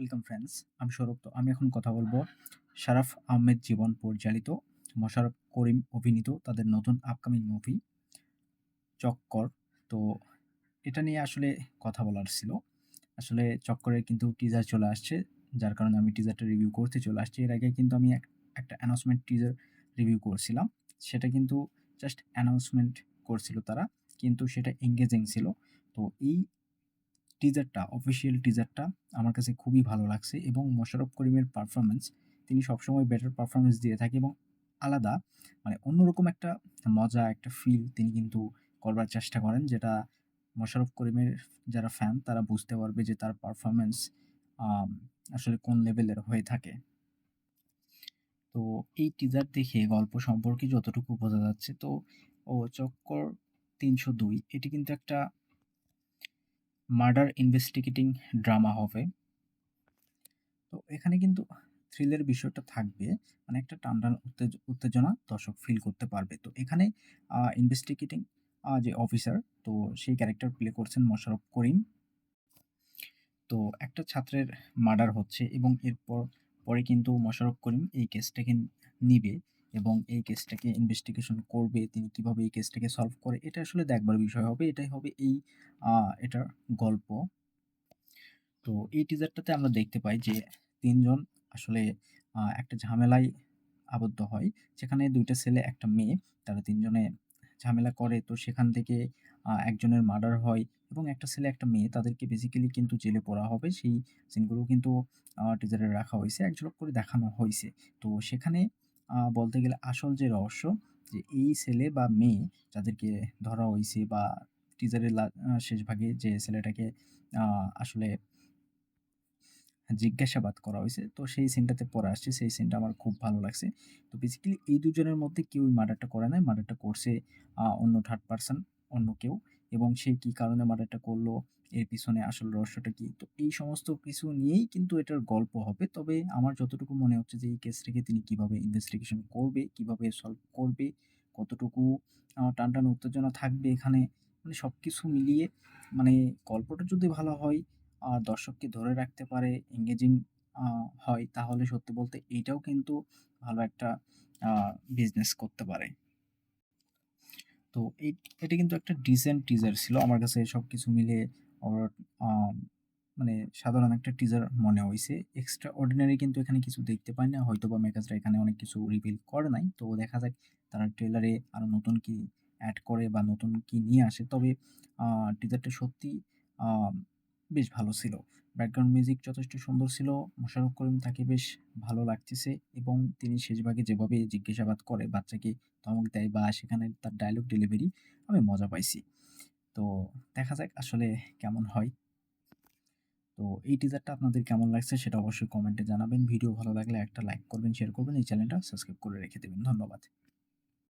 Welcome friends, আমি সৌরভ তো আমি এখন কথা বলব শারাফ আহমেদ জীবন পরিচালিত মোশারফ করিম অভিনীত তাদের নতুন আপকামিং মুভি চক্কর। তো এটা নিয়ে আসলে কথা বলার ছিল। আসলে চক্করের কিন্তু টিজার চলে আসছে, যার কারণে আমি টিজারটা রিভিউ করতে চলে আসছি। এর আগে কিন্তু আমি এক- একটা অ্যানাউন্সমেন্ট টিজার রিভিউ করছিলাম। সেটা কিন্তু জাস্ট অ্যানাউন্সমেন্ট করছিল তারা, কিন্তু সেটা এঙ্গেজিং ছিল। তো এই টিজারটা অফিসিয়াল টিজারটা আমার কাছে খুবই ভালো লাগছে এবং মোশাররফ করিমের পারফরমেন্স তিনি সবসময় বেটার পারফরমেন্স দিয়ে থাকে এবং আলাদা মানে অন্যরকম একটা মজা, একটা ফিল তিনি কিন্তু করবার চেষ্টা করেন যেটা মোশাররফ করিমের যারা ফ্যান তারা বুঝতে পারবে যে তার পারফরমেন্স আসলে কোন লেভেলের হয়ে থাকে। তো এই টিজার দেখে গল্প সম্পর্কে যতটুকু বোঝা যাচ্ছে, তো, ও চক্কর তিনশো দুই, এটি কিন্তু একটা মার্ডার ইনভেস্টিগেটিং ড্রামা হবে। তো এখানে কিন্তু থ্রিলের বিষয়টা থাকবে মানে একটা টানটান উত্তেজ, উত্তেজনা দর্শক ফিল করতে পারবে। তো এখানে ইনভেস্টিগেটিং যে অফিসার তো সেই ক্যারেক্টার প্লে করছেন মোশাররফ করিম। তো একটা ছাত্রের মার্ডার হচ্ছে এবং এরপর, পরে কিন্তু মোশাররফ করিম এই কেসটাকে নিবে। এবং এই কেসটাকে ইনভেস্টিগেশন করবে, তিনি কীভাবে এই কেসটাকে সলভ করে, এটা আসলে দেখবার বিষয় হবে, এটাই হবে এই এটার গল্প। তো এই টিজারটাতে আমরা দেখতে পাই যে তিনজন আসলে একটা ঝামেলায় আবদ্ধ হয় যেখানে দুইটা ছেলে, একটা মেয়ে, তারা তিনজনে ঝামেলা করে, তো সেখান থেকে একজনের মার্ডার হয় এবং একটা ছেলে, একটা মেয়ে, তাদেরকে বেসিক্যালি কিন্তু জেলে পড়া হবে, সেই সিনগুলো কিন্তু টিজারে রাখা হয়েছে, এক ঝলক করে দেখানো হয়েছে। তো সেখানে বলতে গেলে আসল যে রহস্য, যে এই ছেলে বা মেয়ে যাদেরকে ধরা হয়েছে বা টিজারের শেষ ভাগে যে ছেলেটাকে আসলে জিজ্ঞাসাবাদ করা হয়েছে তো সেই সিনটাতে পরে আসছে, সেই সিনটা আমার খুব ভালো লাগছে। তো বেসিক্যালি এই দুজনের মধ্যে কেউই মার্ডারটা করে নাই মার্ডারটা করছে অন্য থার্ড পার্সন অন্য কেউ। এবং সে কি কারণে মার্ডারটা করল এর পিছনে আসল রহস্যটা কি তো এই সমস্ত কিছু নিয়েই কিন্তু এটার গল্প হবে তবে আমার যতটুকু মনে হচ্ছে যে এই কেসটাকে তিনি কীভাবে ইনভেস্টিগেশন করবে কীভাবে সলভ করবে কতটুকু আহ, টানটান উত্তেজনা থাকবে এখানে মানে সব কিছু মিলিয়ে মানে গল্পটা যদি ভালো হয় আর দর্শককে ধরে রাখতে পারে, এঙ্গেজিং হয় তাহলে সত্যি বলতে এইটাও কিন্তু ভালো একটা বিজনেস করতে পারে। তো এটা কিন্তু একটা ডিসেন্ট টিজার ছিল। আমার কাছে সবকিছু মিলিয়ে ওর আ মানে সাধারণ একটা টিজার মনে হয়েছে এক্সট্রা অর্ডিনারি কিন্তু এখানে কিছু দেখতে পাই না। হয়তো বা মেকার্সরা এখানে অনেক কিছু রিভিল করে নাই। তো দেখা যাক তারা ট্রেলারে আরও নতুন কি অ্যাড করে বা নতুন কি নিয়ে আসে। তবে টিজারটা সত্যিই আ বেশ ভালো ছিল। ব্যাকগ্রাউন্ড মিউজিক যথেষ্ট সুন্দর ছিল। মোশাররফ করিম তাকে বেশ ভালো লাগতেছে এবং তিনি শেষ ভাগে যেভাবে জিজ্ঞাসাবাদ করে বাচ্চাকে ধমক দেয় বা সেখানে তার ডায়লগ ডেলিভারি আমি মজা পাইছি। তো দেখা যাক আসলে কেমন হয়। তো এই টিজারটা আপনাদের কেমন লাগছে সেটা অবশ্যই কমেন্টে জানাবেন। ভিডিও ভালো লাগলে একটা লাইক করবেন, শেয়ার করবেন। এই চ্যানেলটা সাবস্ক্রাইব করে রেখে দেবেন। ধন্যবাদ।